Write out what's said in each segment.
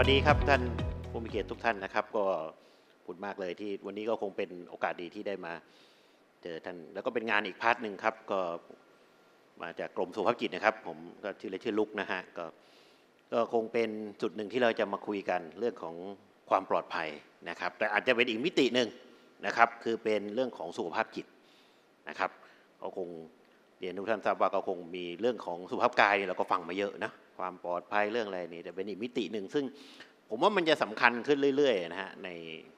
วัสดีครับท่านผู้มีเกียรติทุกท่านนะครับ ก็ขอบคุณมากเลยที่วันนี้ก็คงเป็นโอกาสดีที่ได้มาเจอท่านแล้วก็เป็นงานอีกพาร์ทหนึ่งครับ ก็มาจากกรมสุขภาพจิตนะครับ ผมก็ชื่อเล่นชื่อลุกนะฮะก็ก็คงเป็นจุดหนึ่งที่เราจะมาคุยกันเรื่องของความปลอดภัยนะครับ แต่อาจจะเป็นอีกมิติหนึ่งนะครับ คือเป็นเรื่องของสุขภาพจิตนะครับก็คงเรียนทุกท่านทราบว่าก็คงมีเรื่องของสุขภาพกายเนี่ยเราก็ฟังมาเยอะนะ ความปลอดภัยเรื่องอะไรนี่แต่เป็นอีกมิติหนึ่งซึ่งผมว่ามันจะสำคัญขึ้นเรื่อยๆนะฮะใน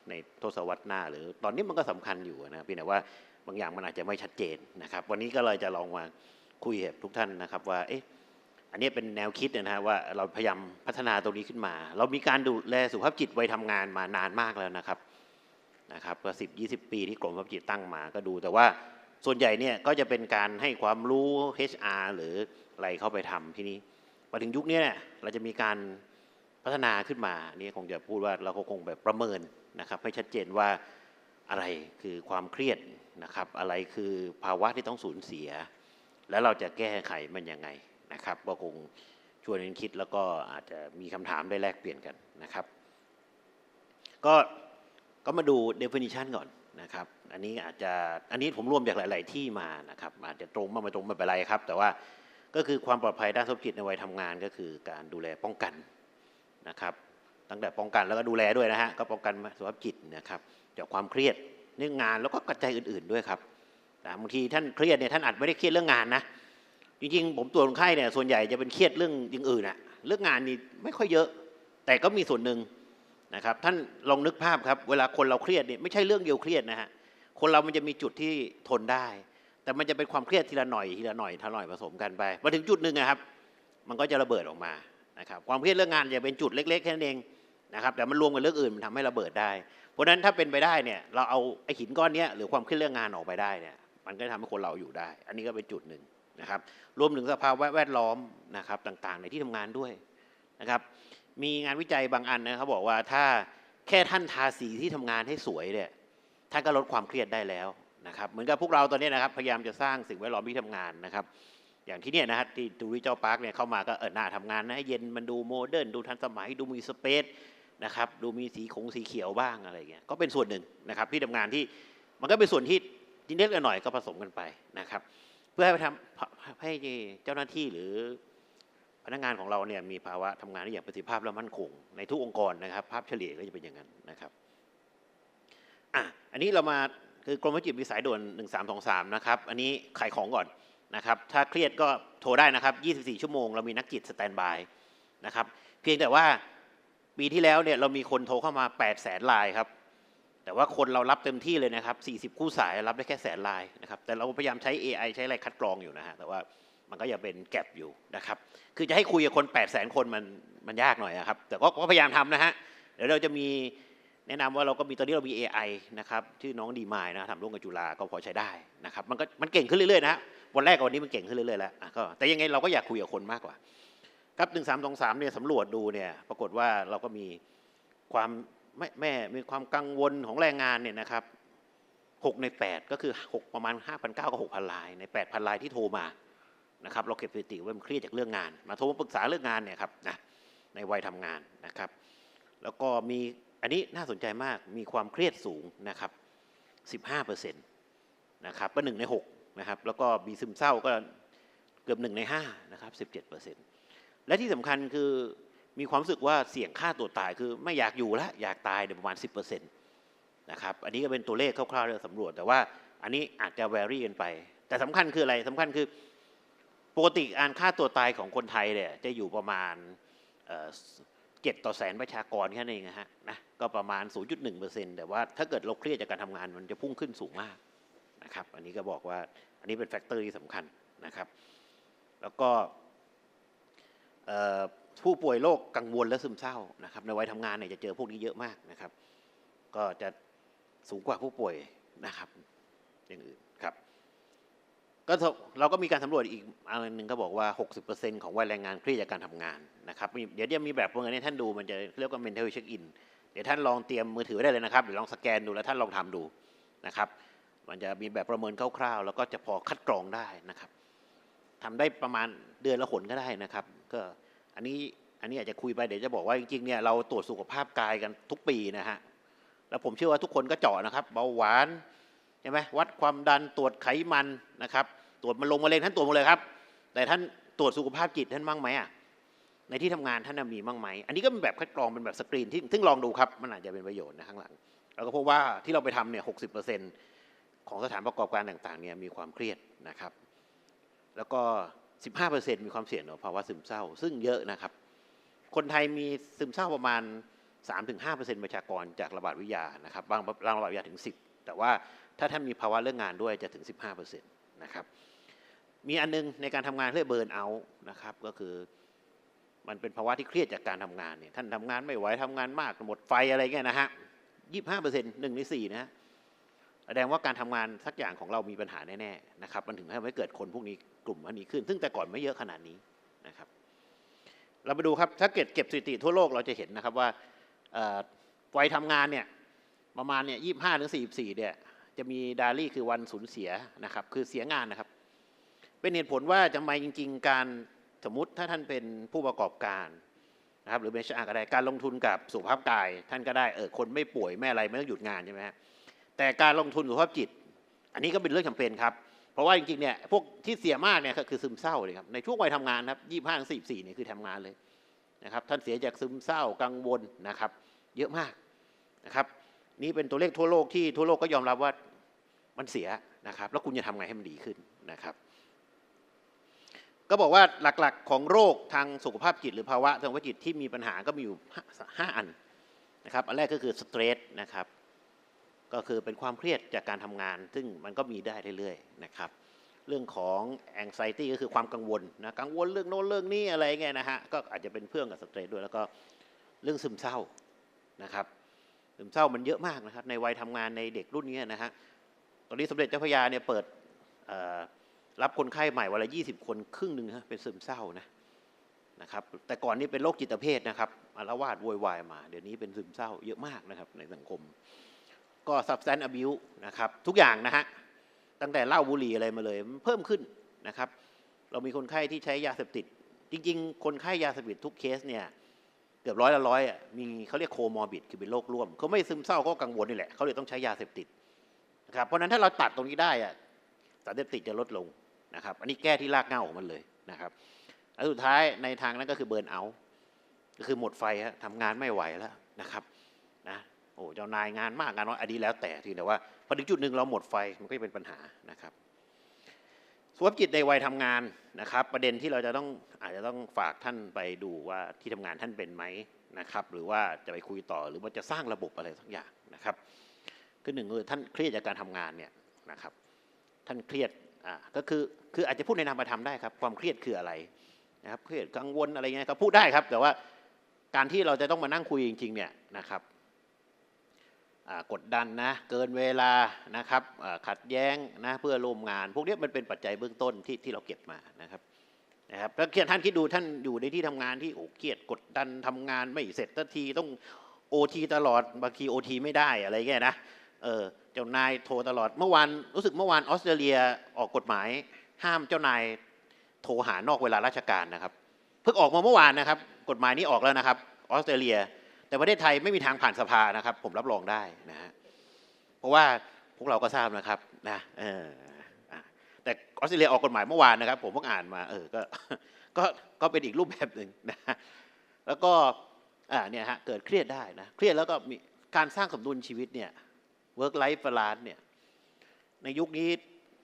ในทศวรรษหน้า หรือตอนนี้มันก็สำคัญอยู่นะพียงแต่ว่าบางอย่างมันอาจจะไม่ชัดเจนนะครับ วันนี้ก็เลยจะลองมาคุยกับทุกท่านนะครับว่าเอ๊ะอันนี้เป็นแนวคิดนะฮะว่าเราพยายามพัฒนาตรงนี้ขึ้นมา เรามีการดูแลสุขภาพจิตวัยทำงานมานานมากแล้วนะครับนะครับก็สิบยี่สิบปีที่กรมสุขภาพจิตตั้งมาก็ดู แต่ว่าส่วนใหญ่เนี่ยก็จะเป็นการให้ความรู้ HR หรืออะไรเข้าไปทำที่นี้ มาถึงยุคนี้เนี่ยเราจะมีการพัฒนาขึ้นมานี่คงจะพูดว่าเราก็คงแบบประเมินนะครับให้ชัดเจนว่าอะไรคือความเครียดนะครับ อะไรคือภาวะที่ต้องสูญเสีย แล้วเราจะแก้ไขมันยังไงนะครับก็คงชวนกันคิดแล้วก็อาจจะมีคำถามได้แลกเปลี่ยนกันนะครับ ก็ก็มาดู definition ก่อนนะครับ อันนี้อาจจะอันนี้ผมรวมจากหลาย ๆ ที่มานะครับ อาจจะตรงมางไม่ตรงไม่เป็นไรครับ แต่ว่า ก็คือความปลอดภัยด้านสุขภาพจิตในวัยทำงานก็คือการดูแลป้องกันนะครับ ตั้งแต่ป้องกันแล้วก็ดูแลด้วยนะฮะก็ป้องกันสุขภาพจิตนะครับจากความเครียดเรื่องงานแล้วก็กระจายอื่น ๆด้วยครับแต่บางทีท่านเครียดเนี่ยท่านอาจไม่ได้เครียดเรื่องงานนะจริงๆผมตรวจคนไข้เนี่ยส่วนใหญ่จะเป็นเครียดเรื่องอย่างอื่นอะเรื่องงานนี่ไม่ค่อยเยอะ แต่ก็มีส่วนหนึ่งนะครับ ท่านลองนึกภาพครับ เวลาคนเราเครียดเนี่ยไม่ใช่เรื่องเดียวเครียดนะฮะคนเรามันจะมีจุดที่ทนได้ แต่มันจะเป็นความเครียดทีละหน่อยทีละหน่อยทีละหน่อยผสมกันไปมาถึงจุดหนึ่งนะครับ มันก็จะระเบิดออกมานะครับความเครียดเรื่องงานจะเป็นจุดเล็กๆแค่นั้นเองนะครับแต่มันรวมกับเรื่องอื่นมันทำให้ระเบิดได้ เพราะฉะนั้นถ้าเป็นไปได้เนี่ยเราเอาไอ้หินก้อนนี้หรือความเครียดเรื่องงานออกไปได้เนี่ยมันก็ทำให้คนเราอยู่ได้ อันนี้ก็เป็นจุดหนึ่งนะครับรวมถึงสภาวะแวดล้อมนะครับต่างๆ ในที่ทำงานด้วยนะครับมีงานวิจัยบางอันนะเขาบอกว่าถ้าแค่ท่านทาสีที่ทำงานให้สวยเนี่ยท่านก็ลดความเครียดได้แล้ว นะครับเหมือนกับพวกเราตอนนี้นะครับพยายามจะสร้างสิ่งแวดล้อมที่ทำงานนะครับ อย่างที่เนี่ยนะฮะที่ดูริเจ้าพาร์คเนี่ยเข้ามาก็เออหน้าทำงานนะเย็นมันดูโมเดิร์นดูทันสมัยดูมีสเปซนะครับดูมีสีขงสีเขียวบ้างอะไรเงี้ยก็เป็นส่วนหนึ่งนะครับที่ทำงานที่มันก็เป็นส่วนที่นิดๆหน่อยก็ผสมกันไปนะครับ เพื่อให้ทำให้เจ้าหน้าที่หรือพนักงานของเราเนี่ยมีภาวะทำงานได้อย่างประสิทธิภาพและมั่นคง ในทุกองค์กรนะครับ ภาพเฉลี่ยก็จะเป็นอย่างนั้นนะครับอะอันนี้เรามา คือกรมวิจิตมีสายด่วน 1323 นะครับ อันนี้ขายของก่อนนะครับ ถ้าเครียดก็โทรได้นะครับ 24 ชั่วโมง เรามีนักจิตสแตนบายนะครับ เพียงแต่ว่าปีที่แล้วเนี่ยเรามีคนโทรเข้ามา 8 แสนลายครับ แต่ว่าคนเรารับเต็มที่เลยนะครับ 40 คู่สายรับได้แค่แสนลายนะครับ แต่เราพยายามใช้ AI ใช้อะไรคัดกรองอยู่นะฮะ แต่ว่ามันก็ยังเป็นแกลบอยู่นะครับ คือจะให้คุยกับคน 8 0 0 0 0 0 คนมันมันยากหน่อยนะครับ แต่ก็พยายามทำนะฮะ เดี๋ยวเราจะมี แนะนำว่าเราก็มีตอนนี้เรามี AI นะครับชื่อน้องดีมายนะทำร่วมกับจุฬาก็พอใช้ได้นะครับมันก็มันเก่งขึ้นเรื่อยๆนะวันแรกกับวันนี้มันเก่งขึ้นเรื่อยๆแล้วอะก็แต่ยังไงเราก็อยากคุยกับคนมากกว่า ครับหนึ่งสามสองสามเนี่ยสำรวจดูเนี่ยปรากฏว่าเราก็มีความแม่แม่มีความกังวลของแรงงานเนี่ยนะครับหกในแปดก็คือหกประมาณห้าพันเก้ากับหกพันลายในแปดพันลายที่โทรมานะครับเราเก็บสถิติไว้มันเครียดจากเรื่องงาน มาโทรมาปรึกษาเรื่องงานเนี่ยครับนะในวัยทำงานนะครับ แล้วก็มี อันนี้น่าสนใจมากมีความเครียดสูงนะครับ15เปอร์เซ็นะครับก็หนึ่งในหกนะครับแล้วก็มีซึมเศร้าก็เกือบหนึ่งในห้านะครับ17เปอร์เซ็นต์และที่สำคัญคือมีความรู้สึกว่าเสี่ยงฆ่าตัวตายคือไม่อยากอยู่แล้วอยากตายในประมาณ 10เปอร์เซ็นะครับอันนี้ก็เป็นตัวเลขคร่าวๆที่เราสำรวจ แต่ว่าอันนี้อาจจะ vary กันไป แต่สำคัญคืออะไรสำคัญคือปกติการฆ่าตัวตายของคนไทยเนี่ยจะอยู่ประมาณ เจ็ดต่อแสนประชากรแค่นั้นเองนะฮะนะก็ประมาณ 0.1%แต่ว่าถ้าเกิดเราเครียดจากการทำงานมันจะพุ่งขึ้นสูงมากนะครับอันนี้ก็บอกว่าอันนี้เป็นแฟกเตอร์ที่สำคัญนะครับ แล้วก็ผู้ป่วยโรคกังวลและซึมเศร้านะครับในวัยทำงานเนี่ยจะเจอพวกนี้เยอะมากนะครับ ก็จะสูงกว่าผู้ป่วยนะครับอย่างอื่น ก็เราก็มีการสำรวจอีกอันหนึ่งก็บอกว่า 60%ของวัยแรงงานเครียดจากการทำงานนะครับเดี๋ยวจะมีแบบพวกนี้ท่านดูมันจะเรียกว่า mental check in เดี๋ยวท่านลองเตรียมมือถือได้เลยนะครับหรือลองสแกนดูแล้วท่านลองทำดูนะครับมันจะมีแบบประเมินคร่าวๆ แล้วก็จะพอคัดกรองได้นะครับทำได้ประมาณเดือนละหนก็ได้นะครับ ก็อันนี้อันนี้อาจจะคุยไปเดี๋ยวจะบอกว่าจริงๆเนี่ยเราตรวจสุขภาพกายกันทุกปีนะฮะแล้วผมเชื่อว่าทุกคนก็เจาะนะครับ เบาหวานใช่ไหมวัดความดันตรวจไขมันนะครับ ตรวจมะลงมะเร็งท่านตรวจหมดเลยครับ แต่ท่านตรวจสุขภาพจิตท่านบ้างไหมอะในที่ทำงานท่านมีบ้างไหมอันนี้ก็เป็นแบบคัดกรองเป็นแบบสกรีนที่ซึ่งลองดูครับมันอาจจะเป็นประโยชน์นะข้างหลังเราก็พบว่าที่เราไปทำเนี่ยหกสิบเปอร์เซ็นของสถานประกอบการต่างๆเนี่ยมีความเครียดนะครับ แล้วก็ 15%มีความเสี่ยงต่อภาวะซึมเศร้า ซึ่งเยอะนะครับ คนไทยมีซึมเศร้าประมาณ 3-5%ประชากรจากระบาดวิทยานะครับบางบางระบาดวิทยาถึง 10 แต่ว่าถ้าท่านมีภาวะเรื่องงานด้วยจะถึง 15% นะครับ มีอันนึงในการทำงานเรียกเบิร์นเอาท์นะครับ ก็คือมันเป็นภาวะที่เครียดจากการทำงานเนี่ยท่านทำงานไม่ไหวทำงานมากหมดไฟอะไรเงี้ยนะฮะ25%หนึ่งในสี่นะ แสดงว่าการทำงานสักอย่างของเรามีปัญหาแน่ๆนะครับ มันถึงทำให้เกิดคนพวกนี้กลุ่มพวกนี้ขึ้น ซึ่งแต่ก่อนไม่เยอะขนาดนี้นะครับ เราไปดูครับ ถ้าเกิดเก็บสถิติทั่วโลกเราจะเห็นนะครับว่าวัยทำงานเนี่ยประมาณเนี่ยยี่ห้าถึงสี่สี่เนี่ย จะมีดาลี่คือวันสูญเสียนะครับ คือเสียงานนะครับ เป็นเหตุผลว่าจะไมจริง ๆ การสมมติถ้าท่านเป็นผู้ประกอบการนะครับหรือเป็นชาก็ได้การลงทุนกับสุขภาพกาย ท่านก็ได้เออคนไม่ป่วยไม่อะไรไม่ต้องหยุดงานใช่ไหมฮะแต่การลงทุนสุขภาพจิต อันนี้ก็เป็นเรื่องจำเป็นครับ เพราะว่าจริงๆเนี่ยพวกที่เสียมากเนี่ยก็คือซึมเศร้าเลยครับในช่วงวัยทำงานครับยี่ห้าสี่สี่เนี่ยคือทำงานเลยนะครับท่านเสียจากซึมเศร้ากังวลนะครับ เยอะมากนะครับนี่เป็นตัวเลขทั่วโลกที่ทั่วโลกก็ยอมรับว่า มันเสียนะครับ แล้วคุณจะทำไงให้มันดีขึ้นนะครับ ก็บอกว่าหลักๆของโรคทางสุขภาพจิตหรือภาวะทางวิจิตที่มีปัญหาก็มีอยู่ห้าอันนะครับ อันแรกก็คือสเตรสนะครับ ก็คือเป็นความเครียดจากการทำงาน ซึ่งมันก็มีได้เรื่อยๆนะครับเรื่องของ anxiety ก็คือความกังวลนะกังวลเรื่องโน้นเรื่องนี้อะไรเงี้ยนะฮะก็อาจจะเป็นเพื่อนกับสเตรสด้วยแล้วก็เรื่องซึมเศร้านะครับซึมเศร้ามันเยอะมากนะครับในวัยทำงานในเด็กรุ่นนี้นะฮะ ตอนนี้สมเด็จเจ้าพระยาเนี่ยเปิดรับคนไข้ใหม่วันละยี่สิบคนครึ่งหนึ่งฮะเป็นซึมเศร้านะนะครับ แต่ก่อนนี้เป็นโรคจิตเภทนะครับอาละวาดโวยวายมา เดี๋ยวนี้เป็นซึมเศร้าเยอะมากนะครับในสังคม ก็ substance abuse นะครับทุกอย่างนะฮะตั้งแต่เหล้าบุหรี่อะไรมาเลยเพิ่มขึ้นนะครับ เรามีคนไข้ที่ใช้ยาเสพติด จริง ๆ คนไข้ยาเสพติดทุกเคสเนี่ยเกือบร้อยละร้อยอะมีเขาเรียกโคมอร์บิดคือเป็นโรคร่วมเขาไม่ซึมเศร้าก็กังวลนี่แหละเขาเลยต้องใช้ยาเสพติด นะครับเพราะนั้นถ้าเราตัดตรงนี้ได้อะสารเสพติดจะลดลงนะครับ อันนี้แก้ที่รากเหง้าของมันเลยนะครับแล้วสุดท้ายในทางนั้นก็คือเบิร์นเอาท์ก็คือหมดไฟฮะทำงานไม่ไหวแล้วนะครับนะโอ้เจ้านายงานมากงานน้อยอันนี้แล้วแต่ทีแต่ว่าพอถึงจุดหนึ่งเราหมดไฟมันก็จะเป็นปัญหานะครับสุขภาพจิตในวัยทำงานนะครับ ประเด็นที่เราจะต้องอาจจะต้องฝากท่านไปดูว่าที่ทำงานท่านเป็นไหมนะครับ หรือว่าจะไปคุยต่อหรือว่าจะสร้างระบบอะไรสักอย่างนะครับ คือหนึ่งคือท่านเครียดจากการทำงานเนี่ยนะครับ ท่านเครียดอ่าก็คือคืออาจจะพูดในนามธรรมได้ครับ ความเครียดคืออะไรนะครับเครียดกังวลอะไรเงี้ยก็พูดได้ครับ แต่ว่าการที่เราจะต้องมานั่งคุยจริง ๆ เนี่ยนะครับกดดันนะเกินเวลานะครับขัดแย้งนะเพื่อร่วมงาน พวกนี้มันเป็นปัจจัยเบื้องต้นที่ที่เราเก็บมานะครับนะครับแล้วท่านคิดดูท่านอยู่ในที่ทำงานที่โอ้เครียดกดดันทำงานไม่เสร็จทันทีต้องโอทีตลอดบางทีโอทีไม่ได้อะไรเงี้ยนะ เออเจ้านายโทรตลอดเมื่อวานรู้สึกเมื่อวานออสเตรเลียออกกฎหมาย ห้ามเจ้านายโทรหานอกเวลาราชการนะครับ เพิ่งออกมาเมื่อวานนะครับ กฎหมายนี้ออกแล้วนะครับออสเตรเลีย แต่ประเทศไทยไม่มีทางผ่านสภานะครับ ผมรับรองได้นะฮะเพราะว่าพวกเราก็ทราบนะครับนะเออแต่ออสเตรเลียออกกฎหมายเมื่อวานนะครับ ผมเพิ่งอ่านมา เออก็ก็ก็เป็นอีกรูปแบบหนึ่งนะแล้วก็อ่าเนี่ยฮะเกิดเครียดได้นะเครียดแล้วก็มีการสร้างสมดุลชีวิตเนี่ย work life balance เนี่ยในยุคนี้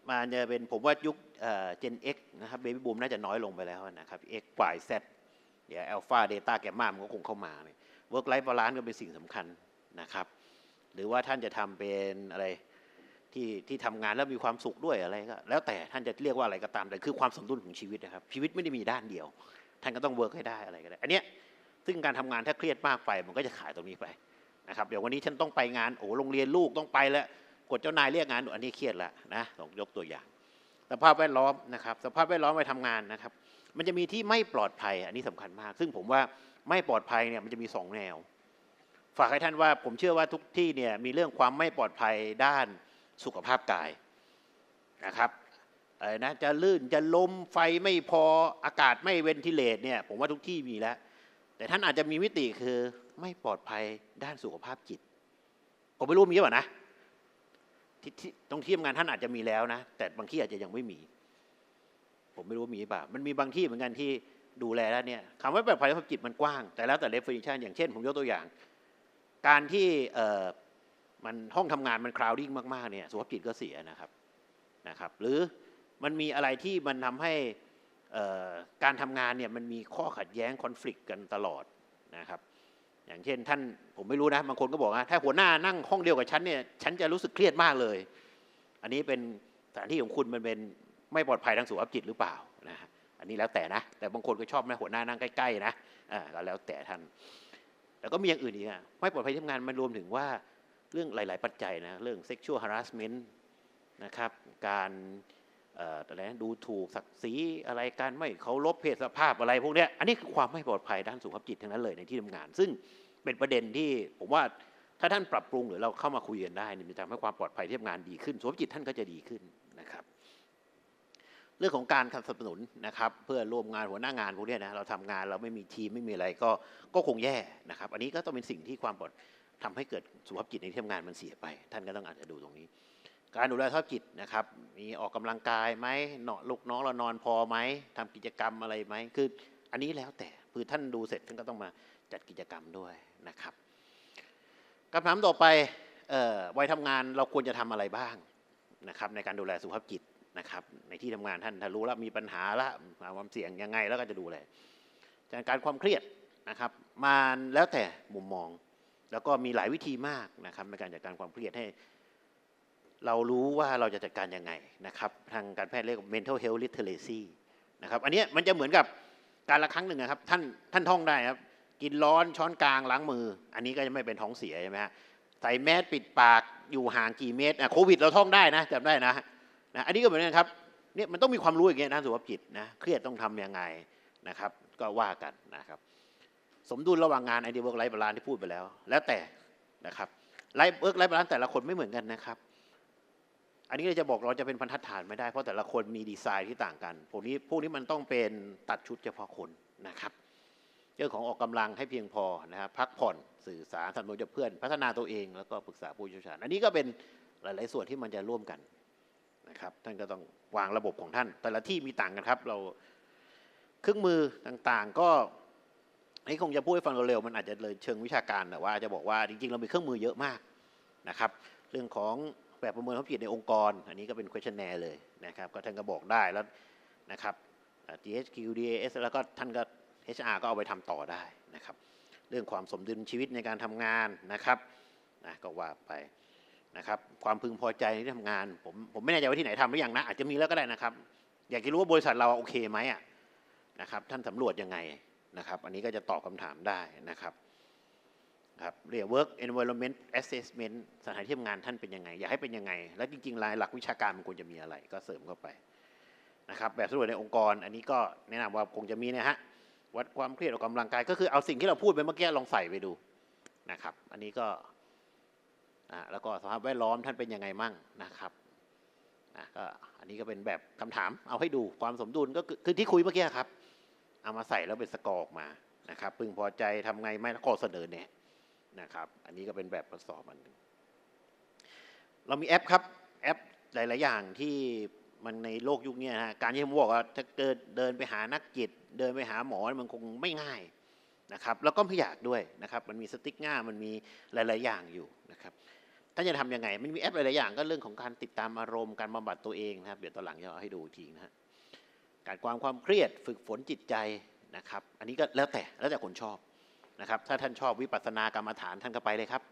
มันจะเป็นผมว่ายุคเจน X นะครับเบบี้บูมน่าจะน้อยลงไปแล้วนะครับ X Y Z เดี๋ยว Alpha Data Gamma มันก็คงเข้ามาเนี่ย work life balance ก็เป็นสิ่งสำคัญนะครับ หรือว่าท่านจะทำเป็นอะไรที่ที่ทำงานแล้วมีความสุขด้วยอะไรก็แล้วแต่ท่านจะเรียกว่าอะไรก็ตามแต่คือความสมดุลของชีวิตนะครับ ชีวิตไม่ได้มีด้านเดียว ท่านก็ต้องเวิร์กให้ได้อะไรก็ได้ อันเนี้ยซึ่งการทำงานถ้าเครียดมากไปมันก็จะขายตรงนี้ไป นะครับเดี๋ยววันนี้ฉันต้องไปงานโอ้โรงเรียนลูกต้องไปแล้วกดเจ้านายเรียกงานอันนี้เครียดแล้วนะลองยกตัวอย่าง สภาพแวดล้อมนะครับสภาพแวดล้อมไปทำงานนะครับ มันจะมีที่ไม่ปลอดภัยอันนี้สำคัญมาก ซึ่งผมว่าไม่ปลอดภัยเนี่ยมันจะมีสองแนว ฝากให้ท่านว่าผมเชื่อว่าทุกที่เนี่ยมีเรื่องความไม่ปลอดภัยด้านสุขภาพกายนะครับนะจะลื่นจะล้มไฟไม่พออากาศไม่เวนทิเลตเนี่ยผมว่าทุกที่มีแล้ว แต่ท่านอาจจะมีมิติคือไม่ปลอดภัยด้านสุขภาพจิต ผมไม่รู้มีหรือเปล่านะที่ที่ตรงที่ทำงานท่านอาจจะมีแล้วนะ แต่บางที่อาจจะยังไม่มี ผมไม่รู้มีหรือเปล่ามันมีบางที่เหมือนกันที่ดูแลแล้วเนี่ยคำว่าปลอดภัยสุขภาพจิตมันกว้าง แต่แล้วแต่ definition อย่างเช่น ผมยกตัวอย่าง การที่เออมันห้องทำงานมัน crowding มากๆเนี่ยสุขภาพจิตก็เสียนะครับนะครับ หรือมันมีอะไรที่มันทำให้ การทำงานเนี่ยมันมีข้อขัดแย้งคอน FLICT กันตลอดนะครับ อย่างเช่นท่านผมไม่รู้นะบางคนก็บอกว่าถ้าหัวหน้านั่งห้องเดียวกับฉันเนี่ยฉันจะรู้สึกเครียดมากเลย อันนี้เป็นสถานที่ของคุณมันเป็นไม่ปลอดภัยทางสุขภาพจิตหรือเปล่านะฮะอันนี้แล้วแต่นะ แต่บางคนก็ชอบนะหัวหน้านั่งใกล้ๆนะอ่าก็แล้วแต่ท่านแล้วก็มีอย่างอื่นอีกอะไม่ปลอดภัยที่ทำงานมันรวมถึงว่าเรื่องหลาย ๆ ปัจจัยนะเรื่อง sexual harassment นะครับการ อะไรนะดูถูกศักดิ์ศรีอะไรการไม่เคารพเพศสภาพอะไรพวกเนี้ยอันนี้คือความไม่ปลอดภัยด้านสุขภาพจิตทั้งนั้นเลยในที่ทำงาน ซึ่งเป็นประเด็นที่ผมว่าถ้าท่านปรับปรุงหรือเราเข้ามาคุยกันได้เนี่ยมันจะทำให้ความปลอดภัยที่ทำงานดีขึ้นสุขภาพจิตท่านก็จะดีขึ้นนะครับ เรื่องของการสนับสนุนนะครับ เพื่อร่วมงานหัวหน้างานพวกเนี้ยนะเราทำงานเราไม่มีทีมไม่มีอะไรก็ก็คงแย่นะครับ อันนี้ก็ต้องเป็นสิ่งที่ความปลอดทำให้เกิดสุขภาพจิตในที่ทำงานมันเสียไป ท่านก็ต้องอาจจะดูตรงนี้ การดูแลสภาพจิตนะครับ มีออกกำลังกายไหมเนาะลูกน้องเรานอนพอไหมทำกิจกรรมอะไรไหมคืออันนี้แล้วแต่คือท่านดูเสร็จท่านก็ต้องมาจัดกิจกรรมด้วยนะครับคำถามต่อไปออวัยทำงานเราควรจะทำอะไรบ้างนะครับ ในการดูแลสุขภาพจิตนะครับ ในที่ทำงานท่านถ้ารู้แล้วมีปัญหาละความเสี่ยงยังไงแล้วก็จะดูแลจากการความเครียดนะครับมาแล้วแต่มุมมอง แล้วก็มีหลายวิธีมากนะครับในการจัดการความเครียดให้ เรารู้ว่าเราจะจัดการยังไงนะครับทางการแพทย์เรียกว่า mental health literacy นะครับอันนี้มันจะเหมือนกับการละครั้งหนึ่งนะครับท่านท่านท่องได้ครับกินร้อนช้อนกลางล้างมือ อันนี้ก็จะไม่เป็นท้องเสียใช่ไหมฮะใส่แมสปิดปากอยู่ห่างกี่เมตรอะโควิดเราท่องได้นะจำได้นะนะอันนี้ก็เหมือนกันครับเนี่ยมันต้องมีความรู้อย่างเงี้ยนะสุขภาพจิตนะเครียดต้องทำยังไงนะครับ ก็ว่ากันนะครับ สมดุลระหว่างงานไอเดียเวิร์กไลฟ์บาลานที่พูดไปแล้ว แล้วแต่นะครับไลฟ์เวิร์กไลฟ์บาลานแต่ละคนไม่เหมือนกันนะครับ อันนี้เราจะบอกเราจะเป็นบรรทัดฐานไม่ได้เพราะแต่ละคนมีดีไซน์ที่ต่างกันพวกนี้พวกนี้มันต้องเป็นตัดชุดเฉพาะคนนะครับ เรื่องของออกกำลังให้เพียงพอนะครับพักผ่อนสื่อสารสนับสนุนจากเพื่อน พัฒนาตัวเองแล้วก็ปรึกษาผู้เชี่ยวชาญ อันนี้ก็เป็นหลาย ๆ ส่วนที่มันจะร่วมกันนะครับ ท่านก็ต้องวางระบบของท่าน แต่ละที่มีต่างกันครับ เราเครื่องมือต่างๆ ก็นี่คงจะพูดให้ฟังเร็วๆมันอาจจะเลยเชิงวิชาการแต่ว่าจะบอกว่าจริง ๆ เรามีเครื่องมือเยอะมากนะครับ เรื่องของ แบบประเมินความผิดในองค์กร อันนี้ก็เป็น questionnaire เลยนะครับ ก็ท่านก็บอกได้แล้วนะครับ DHQ DAS แล้วก็ท่านก็ HR ก็เอาไปทำต่อได้นะครับ เรื่องความสมดุลชีวิตในการทำงานนะครับนะก็ว่าไปนะครับ ความพึงพอใจในที่ทำงาน ผมผมไม่แน่ใจว่าที่ไหนทำหรือยังนะ อาจจะมีแล้วก็ได้นะครับ อยากจะรู้ว่าบริษัทเราโอเคไหมอะนะครับ ท่านสำรวจยังไงนะครับ อันนี้ก็จะตอบคำถามได้นะครับ ครับเรียก work environment assessment สถานที่ทำงานท่านเป็นยังไง อยากให้เป็นยังไง และจริงๆรายหลักวิชาการมันควรจะมีอะไร ก็เสริมเข้าไปนะครับแบบสำรวจในองค์กร อันนี้ก็แนะนำว่าคงจะมีนะฮะวัดความเครียดออกกำลังกาย ก็คือเอาสิ่งที่เราพูดไปเมื่อกี้ลองใส่ไปดูนะครับ อันนี้ก็อ่าแล้วก็สภาพแวดล้อมท่านเป็นยังไงมั่งนะครับนะก็อันนี้ก็เป็นแบบคำถามเอาให้ดูความสมดุลก็คือที่คุยเมื่อกี้ครับ เอามาใส่แล้วเป็นสกอร์ออกมานะครับพึงพอใจทำไงไม่แล้วข้อเสนอแนะ นะครับ อันนี้ก็เป็นแบบทดสอบอันหนึ่งเรามีแอปครับแอปหลาย ๆ อย่างที่มันในโลกยุคนี้นะฮะการที่ผมบอกว่าถ้าเกิดเดินไปหานักจิต เดินไปหาหมอมันคงไม่ง่ายนะครับ แล้วก็ไม่อยากด้วยนะครับ มันมีสติ๊กง่ามันมีหลาย ๆ อย่างอยู่นะครับท่านจะทำยังไง มันมีแอปหลาย ๆ อย่างก็เรื่องของการติดตามอารมณ์การบำบัดตัวเองนะครับ เดี๋ยวตอนหลังจะเอาให้ดูอีกทีนะฮะการความความเครียดฝึกฝนจิตใจนะครับ อันนี้ก็แล้วแต่แล้วแต่คนชอบ นะครับ ถ้าท่านชอบวิปัสสนากรรมฐานท่านก็ไปเลยครับ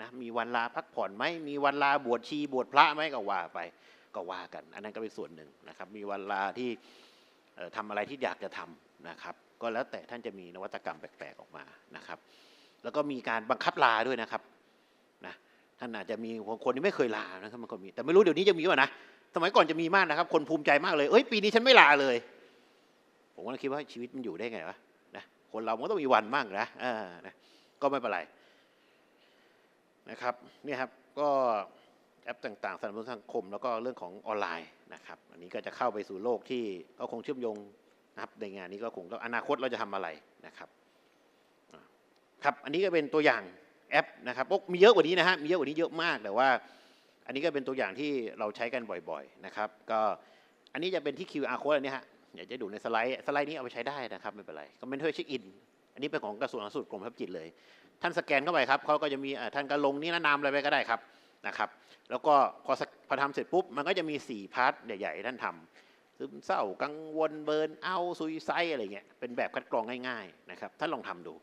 นะมีวันลาพักผ่อนไหมมีวันลาบวชชีบวชพระไหมก็ว่าไปก็ว่ากัน อันนั้นก็เป็นส่วนหนึ่งนะครับ มีวันลาที่เอ่อทำอะไรที่อยากจะทำนะครับ ก็แล้วแต่ท่านจะมีนวัตกรรมแปลกๆออกมานะครับ แล้วก็มีการบังคับลาด้วยนะครับนะท่านอาจจะมีคนที่ไม่เคยลานะครับมันก็มีแต่ไม่รู้เดี๋ยวนี้จะมีป่ะนะสมัยก่อนจะมีมากนะครับ คนภูมิใจมากเลยเอ้ยปีนี้ฉันไม่ลาเลย ผมก็คิดว่าชีวิตมันอยู่ได้ไงวะ คนเรามันก็ต้องมีวันมั่งนะก็ไม่เป็นไรนะครับนี่ครับก็แอปต่างๆสนับสนุนสังคม แล้วก็เรื่องของออนไลน์นะครับอันนี้ก็จะเข้าไปสู่โลกที่ก็คงเชื่อมโยงนะครับในงานนี้ก็คงต้องอนาคตเราจะทำอะไรนะครับครับอันนี้ก็เป็นตัวอย่างแอปนะครับมีเยอะกว่านี้นะฮะมีเยอะกว่านี้เยอะมากแต่ว่าอันนี้ก็เป็นตัวอย่างที่เราใช้กันบ่อยๆนะครับ ก็อันนี้จะเป็นที่ QR code อันนี้ฮะ อยากจะดูในสไลด์สไลด์นี้เอาไปใช้ได้นะครับไม่เป็นไรก็เป็นเทอร์เช็คอินอันนี้เป็นของกระทรวงสาธารณสุขกรมพัฒจิตเลย ท่านสแกนเข้าไปครับเขาก็จะมีท่านก็ลงนี่นะนามอะไรไปก็ได้ครับนะครับแล้วก็พอพอทำเสร็จปุ๊บมันก็จะมี 4 พาร์ทใหญ่ๆท่านทำซึมเศร้ากังวลเบิร์นเอาซุยไซอะไรเงี้ยเป็นแบบคัดกรองง่ายๆนะครับท่านลองทำดู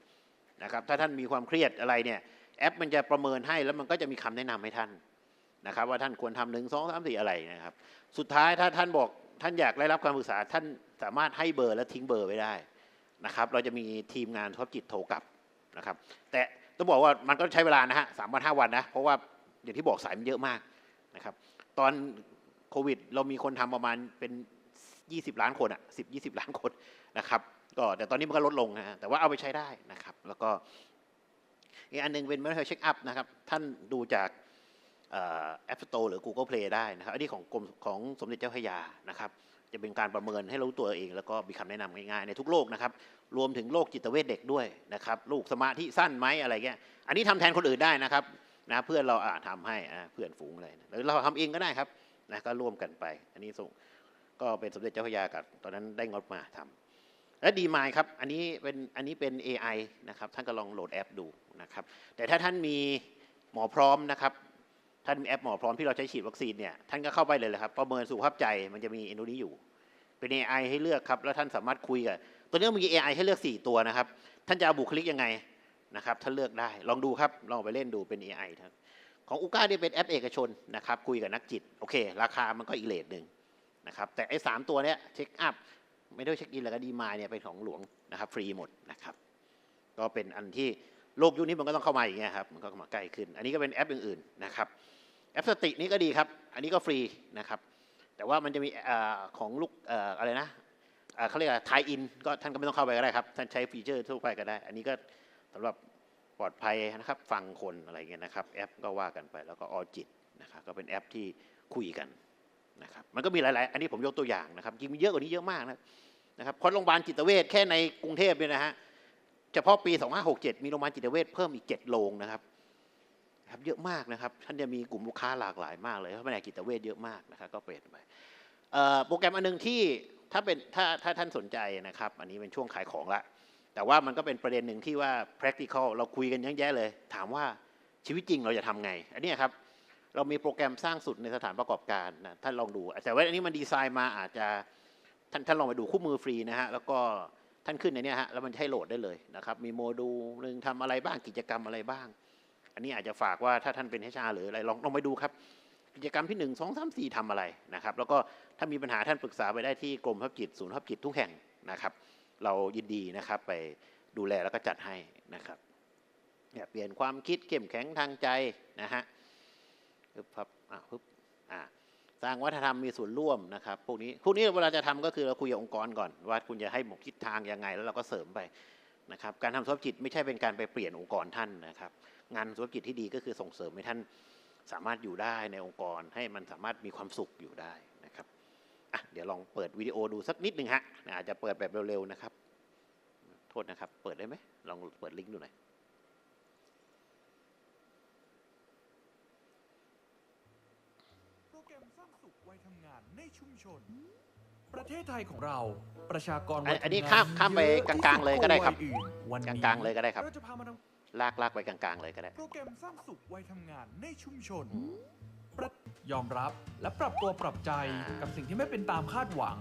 นะครับถ้าท่านมีความเครียดอะไรเนี่ยแอปมันจะประเมินให้แล้วมันก็จะมีคำแนะนำให้ท่านนะครับว่าท่านควรทำหนึ่งสองสามสี่อะไรนะครับ สุดท้ายถ้าท่านบอก ท่านอยากได้รับการปรึกษาท่านสามารถให้เบอร์และทิ้งเบอร์ไว้ได้นะครับ เราจะมีทีมงานทบจิตโทรกลับนะครับ แต่ต้องบอกว่ามันก็ใช้เวลานะฮะสามวันห้าวันนะเพราะว่าอย่างที่บอกสายมันเยอะมากนะครับ ตอนโควิด เรามีคนทำประมาณเป็น 20 ล้านคนอะสิบยีล้านคนนะครับ ก็แต่ตอนนี้มันก็ลดลงนะฮะแต่ว่าเอาไปใช้ได้นะครับ แล้วก็อีกอันหนึงเป็น mental check up นะครับ ท่านดูจาก แอปสโตร์หรือ Google Play ได้นะครับ อันนี้ของกรมของสมเด็จเจ้าพระยานะครับ จะเป็นการประเมินให้รู้ตัวเอง แล้วก็มีคำแนะนำง่ายๆ ในทุกโรคนะครับ รวมถึงโรคจิตเวชเด็กด้วยนะครับลูกสมาธิสั้นไหมอะไรเงี้ย อันนี้ทำแทนคนอื่นได้นะครับนะเพื่อนเราอ่าทำให้อ่าเพื่อนฝูงอะไรหรือเราทำเองก็ได้ครับนะก็ร่วมกันไป อันนี้ส่งก็เป็นสมเด็จเจ้าพระยากับตอนนั้นได้งบมาทำและดีมายครับ อันนี้เป็นอันนี้เป็น AI นะครับท่านก็ลองโหลดแอปดูนะครับ แต่ถ้าท่านมีหมอพร้อมนะครับ ท่านมีแอปหมอพร้อมที่เราใช้ฉีดวัคซีนเนี่ยท่านก็เข้าไปเลยเลยครับประเมินสุขภาพใจมันจะมีเอันนี้อยู่ เป็น AI ให้เลือกครับ แล้วท่านสามารถคุยกับตัวนี้มี AI ให้เลือก 4 ตัวนะครับ ท่านจะเอาบุคลิกยังไงนะครับท่านเลือกได้ลองดูครับลองไปเล่นดูเป็น AI ครับของอูก้าเนี่ยเป็นแอปเอกชนนะครับคุยกับนักจิตโอเค ราคามันก็อีเลทหนึ่งนะครับแต่ไอ้สามตัวเนี้ยเช็คอัพไม่ได้เช็คอินแล้วก็ดีมายเนี่ยเป็นของหลวงนะครับฟรีหมดนะครับก็เป็นอันที่โลกยุคนี้มันก็ต้องเข้ามาอย่างเงี้ยครับมันก็มาใกล้ขึ้น อันนี้ก็เป็นแอปอื่นๆนะครับ แอปสตินี่ก็ดีครับ อันนี้ก็ฟรีนะครับ แต่ว่ามันจะมีอของลูกออะไรนะเขาเรียกทายอินก็ท่านก็ไม่ต้องเข้าไปก็ได้ครับ ท่านใช้ฟีเจอร์ทั่วไปก็ได้ อันนี้ก็สำหรับปลอดภัยนะครับ ฟังคนอะไรเงี้ยนะครับ แอปก็ว่ากันไปแล้วก็ออจิตนะครับก็เป็นแอปที่คุยกันนะครับ มันก็มีหลาย ๆ อันนี้ผมยกตัวอย่างนะครับจริงมีเยอะกว่านี้เยอะมากนะนะครับเพราะโรงพยาบาลจิตเวชแค่ในกรุงเทพเนี่ยนะฮะเฉพาะปี 2567 มีโรงพยาบาลจิตเวชเพิ่มอีก 7 โรงนะครับ ครับเยอะมากนะครับท่านจะมีกลุ่มลูกค้าหลากหลายมากเลยเพราะแผนกจิตเวชเยอะมากนะครับก็เปลี่ยนไปโปรแกรมอันหนึงที่ถ้าเป็นถ้าถ้าท่านสนใจนะครับ อันนี้เป็นช่วงขายของละแต่ว่ามันก็เป็นประเด็นหนึ่งที่ว่า practical เราคุยกันเยอะแยะเลย ถามว่าชีวิตจริงเราจะทำไง อันนี้ครับเรามีโปรแกรมสร้างสุดในสถานประกอบการนะท่านลองดู แต่ว่าอันนี้มันดีไซน์มาอาจจะท่านท่านลองไปดูคู่มือฟรีนะฮะแล้วก็ท่านขึ้นในนี้ฮะแล้วมันจะให้โหลดได้เลยนะครับมีโมดูลหนึ่งทำอะไรบ้างกิจกรรมอะไรบ้าง อันนี้อาจจะฝากว่าถ้าท่านเป็นเฮชาหรืออะไรลองลองไปดูครับ กิจกรรมที่หนึ่งสองสามสี่ทำอะไรนะครับ แล้วก็ถ้ามีปัญหาท่านปรึกษาไปได้ที่กรมพัฒจิตศูนย์พัฒจิตทุกแห่งนะครับ เรายินดีนะครับไปดูแลแล้วก็จัดให้นะครับเนี่ยเปลี่ยนความคิดเข้มแข็งทางใจนะฮะปึ๊บครับอะปึ๊บอะสร้างวัฒนธรรมมีส่วนร่วมนะครับพวกนี้พวกนี้เวลาจะทำก็คือเราคุยกับองค์กรก่อน ว่าคุณจะให้หมกทิศทางยังไง แล้วเราก็เสริมไปนะครับ การทำธุรกิจไม่ใช่เป็นการไปเปลี่ยนองค์กรท่านนะครับ งานธุรกิจที่ดีก็คือส่งเสริมให้ท่านสามารถอยู่ได้ในองค์กรให้มันสามารถมีความสุขอยู่ได้นะครับอะเดี๋ยวลองเปิดวิดีโอดูสักนิดหนึ่งฮะอาจจะเปิดแบบเร็วๆนะครับ โทษนะครับ เปิดได้ไหมลองเปิดลิงก์ดูหน่อยโปรแกรมสร้างสุขวัยทำงานในชุมชน ประเทศไทยของเราประชากรวัยอันนี้ทำงข้ามข้ามไปเยอะกลางๆเลยก็ได้ครับที่สุวัยอื่นวันนี้กลางๆเลยก็ได้ครับเราจะพามาท ลากลากไปกลางๆ เลยก็ได้ำโปรแกรมสร้างสุขวัยทำงานในชุมชนประยอมรับและปรับตัวปรับใจอ่ากักับสิ่งที่ไม่เป็นตามคาดหวัง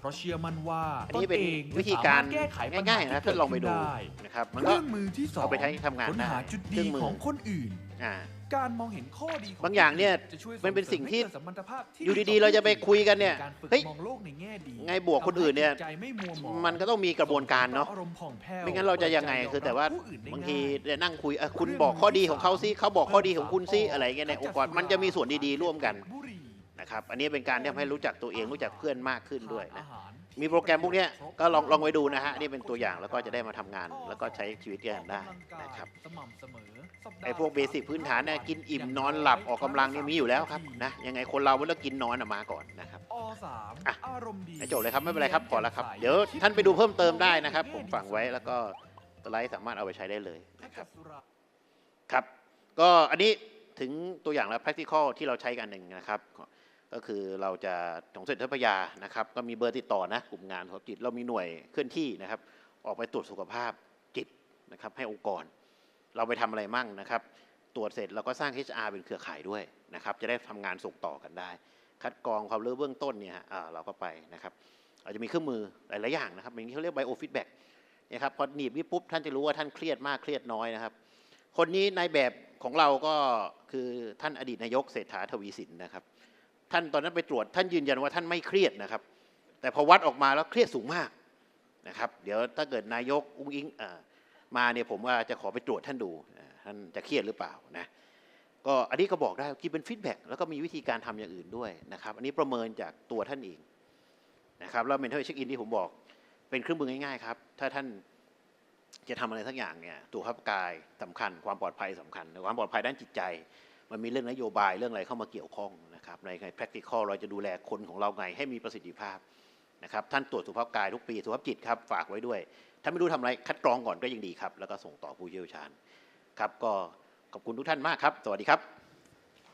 เพราะเชื่อมั่นว่าอันนี้เป็นตงวิธีการจะสมถแก้ไขปัญหง่ายๆนะที่ท่านลองไปดูเกิขึ้นได้นะครับมันเคก็รื่องมือที่สองเอาไปใช้ทำงานค้นได้หาจุดเครื่ดีองมือของคนอื่นอ่า การมองเห็นข้อดีของบางอย่างเนี่ยจะช่วยมันเป็นสิ่งที่ส่เสริมให้เกิดสัมพันธภาพที่อยู่ดีๆ เราจะไปคุยกันเนี่ยการฝึกเฮ้ยมองโลกในแง่ดีไงบวกคนอื่นเนี่ยทำให้จิตใจไม่มัวหมองมันก็ต้องมีกระบวนการเนาะอารมณ์ผ่องแผ้วไม่งั้นเราจะยังไงปิดใจคือแต่ว่าผู้อื่นได้บางทีง่ยจะนั่งคุยเอ่อคุณบอกข้อดีของเขาซิเขาบอกข้อดีของคุณซิอะไรเงี้ยในองค์กรมันจะมีส่วนดีๆร่วมกันบุหรี่นะครับอันนี้เป็นการที่ทำให้รู้จักตัวเองรู้จักเพื่อนมากขึ้นด้วยนะอาหารมีโปรแกรมพวกเนี้ยก็ลองลองไปดูนะฮะนี่เป็นตัวอย่างแล้วก็จะได้มาทำงาน แล้วก็ใช้ชีวิตกันได้นะครับสม่ำเสมอสัปดาห์ ไอ้พวกเบสิกพื้นฐานเนี่ยกินอิ่มนอนหลับออกกำลังเนี่ยมีอยู่แล้วครับนะยังไงคนเรามันต้องกินนอนอะมาก่อนนะครับอสามอะอารมณ์ดีจบเลยครับไม่เป็นไรครับพอแล้วครับเดี๋ยวท่านไปดูเพิ่มเติมได้นะครับ ผมฝังไว้แล้วก็ตไลด์สามารถเอาไปใช้ได้เลยขนะคจัรัดบสุราครับ ก็อันนี้ถึงตัวอย่างแล้ว practical ที่เราใช้กันหนึ่งนะครับก็คือเราจะของเสร็จทัพยานะครับ ก็มีเบอร์ติดต่อนะกลุ่มงานของจิตเรามีหน่วยเคลื่อนที่นะครับ ออกไปตรวจสุขภาพจิตนะครับ ให้องค์กร เราไปทำอะไรมั่งนะครับ ตรวจเสร็จเราก็สร้าง HR เป็นเครือข่ายด้วยนะครับ จะได้ทำงานส่งต่อกันได้ คัดกรองความรู้เบื้องต้นเนี่ยเราก็ไปนะครับอาจจะมีเครื่องมือหลายๆอย่างนะครับอย่างนี้เขาเรียกไบโอฟีดแบ็กนะครับพอหนีบนี่ปุ๊บท่านจะรู้ว่าท่านเครียดมากเครียดน้อยนะครับ คนนี้ในแบบของเราก็คือท่านอดีตนายกเศรษฐาทวีสินนะครับ ท่านตอนนั้นไปตรวจท่านยืนยันว่าท่านไม่เครียดนะครับ แต่พอวัดออกมาแล้วเครียดสูงมากนะครับ เดี๋ยวถ้าเกิดนายกอุ้งอิงอ มาเนี่ยผมว่าจะขอไปตรวจท่านดูท่านจะเครียดหรือเปล่านะก็อันนี้ก็บอกได้คิดเป็นฟีดแบ็กแล้วก็มีวิธีการทำอย่างอื่นด้วยนะครับ อันนี้ประเมินจากตัวท่านเองนะครับแล้วเมนเทอร์เช็คอินที่ผมบอกเป็นเครื่องมือง่ายๆครับ ถ้าท่านจะทำอะไรสักอย่างเนี่ยตัวขับกายสำคัญ ความปลอดภัยสำคัญความปลอดภัยด้านจิตใจ มันมีเรื่องนโยบายเรื่องอะไรเข้ามาเกี่ยวข้องนะครับในใน practical เราจะดูแลคนของเราไงให้มีประสิทธิภาพ นะครับท่านตรวจสุขภาพกายทุกปีสุขภาพจิตครับฝากไว้ด้วย ถ้าไม่รู้ทำอะไรคัดกรองก่อนก็ยังดีครับ แล้วก็ส่งต่อผู้เชี่ยวชาญครับ ก็ขอบคุณทุกท่านมากครับ สวัสดีครับ